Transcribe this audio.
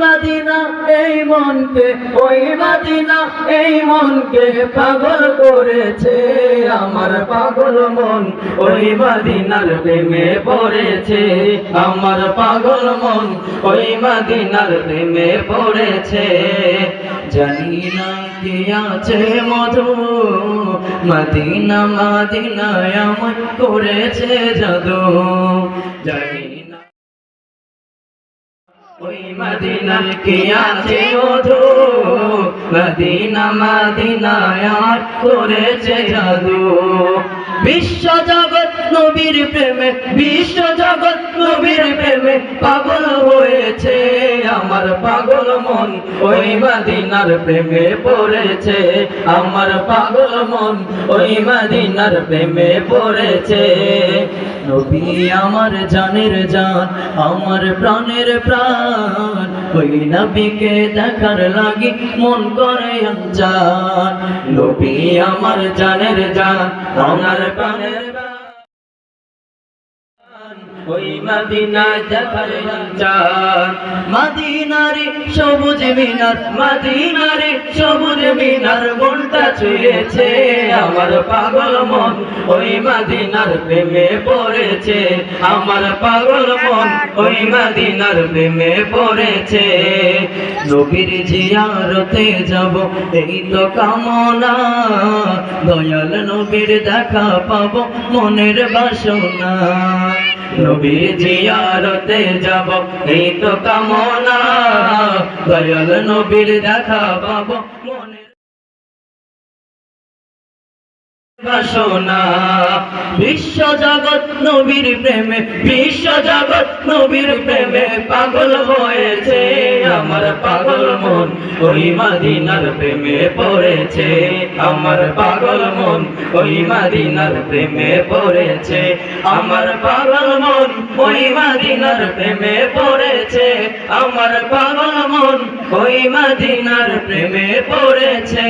Medina, এই মনকে, ওই মদিনা, এই মনকে পাগল করেছে। আমার পাগল মন ওই মদিনার প্রেমে পড়েছে। আমার পাগল মন ওই মদিনার প্রেমে পড়েছে। জানি কি আছে মধু, মদিনা, মদিনায় আমার করেছে জাদু। জানি বিশ্ব জগৎ নবীর প্রেমে, বিশ্ব জগৎ নবীর প্রেমে পাগল হয়েছে আমার পাগল মন। ওই মদিনার প্রেমে পড়েছে আমার পাগল মন। ওই মদিনার প্রেমে পড়েছে নবী, আমার জানের জান, আমার প্রাণের প্রাণ। ওই নবীকে দেখার লাগি মন করে জান নবী, আমার জানের জান, আমার প্রাণের সবুজ মিনার সবুজ মিনার মনটা ছুঁয়েছে, আমার পাগল মন ওই মদিনার প্রেমে পড়েছে। আমার পাগল মন ওই মদিনার প্রেমে পড়েছে। নবীর জিয়ারতে যাব, এই তো কামনা। দয়াল নবীর দেখা পাবো মনের বাসনা। নবীর জিয়ারতে যাব, এই তো কামনা। দয়াল নবীর দেখা পাবো মনের বিশ্ব জগৎ নবীর প্রেমে, বিশ্ব জগৎ নবীর প্রেমে পাগল হয়েছে আমার পাগল মন। ওই মাদিনার প্রেমে পড়েছে আমার পাগল মন। ওই মাদিনার প্রেমে পড়েছে আমার পাগল মন। ওই মাদিনার প্রেমে পড়েছে আমার পাগল মন। ওই মাদিনার প্রেমে পড়েছে।